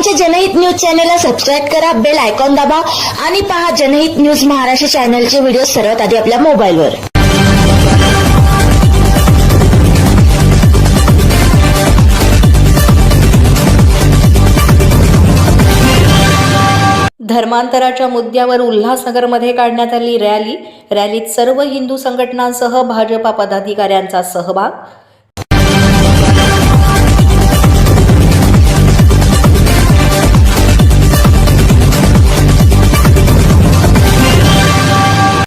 आमचे जनहित न्यूज चॅनेलला सबस्क्राईब करा बेल आयकॉन दाबा आणि पहा जनहित न्यूज महाराष्ट्र चॅनलचे व्हिडिओ सर्वात आधी आपल्या मोबाईलवर. धर्मांतराच्या मुद्द्यावर उल्हासनगरमध्ये काढण्यात आली रॅली. रॅलीत सर्व हिंदू संघटनांसह भाजपा पदाधिकाऱ्यांचा सहभाग.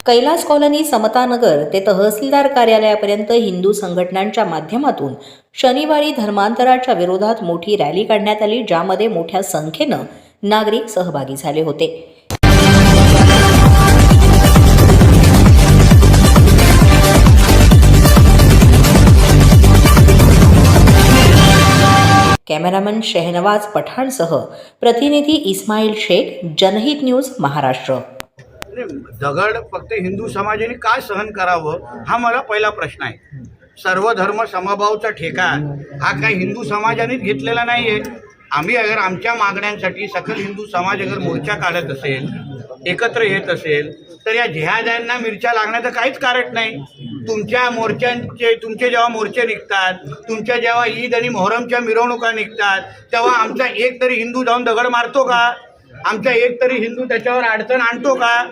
कैलास कॉलनी समतानगर ते तहसीलदार कार्यालयापर्यंत हिंदू संघटनांच्या माध्यमातून शनिवारी धर्मांतराच्या विरोधात मोठी रॅली काढण्यात आली ज्यामध्ये मोठ्या संख्येनं नागरिक सहभागी झाले होते. कॅमेरामन शेहनवाज पठाणसह प्रतिनिधी इस्माईल शेख जनहित न्यूज महाराष्ट्र. दगड फक्त हिंदू समाजाने का सहन करावं? हा मला पहिला प्रश्न आहे. सर्व धर्म समभावचा ठेका हा काही हिंदू समाजानेच घेतलेला नाही आहे आम्ही अगर आमच्या मागण्यांसाठी सकल हिंदू समाज अगर मोर्चा काढत असेल एकत्र येत असेल तर या जिहाद्यांना मिरच्या लागण्याचं काहीच कारण नाही. तुमच्या मोर्चांचे तुमचे जेव्हा मोर्चे निघतात तुमच्या जेव्हा ईद आणि मोहरमच्या मिरवणुका निघतात तेव्हा आमचा एक तरी हिंदू जाऊन दगड मारतो का? आमचा एक तरी हिंदू त्याच्यावर अडचण आणतो का?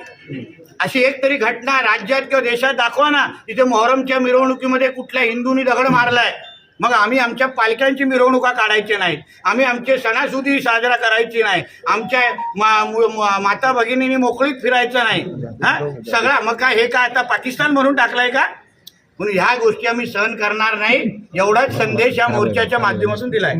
अशी एक तरी घटना राज्यात किंवा देशात दाखवा ना. तिथे मोहरमच्या मिरवणुकीमध्ये कुठल्या हिंदूंनी दगड मारलाय. मग आम्ही आमच्या पालख्यांची मिरवणुका काढायची नाहीत. आम्ही आमचे सणासुदी साजरा करायची नाही. आमच्या मा- मा- माता भगिनींनी मोकळीत फिरायचं नाही. हा? सगळा मग काय हे का आता पाकिस्तान म्हणून टाकलाय का? म्हणून ह्या गोष्टी आम्ही सहन करणार नाही. एवढाच संदेश या मोर्चाच्या माध्यमातून दिलाय.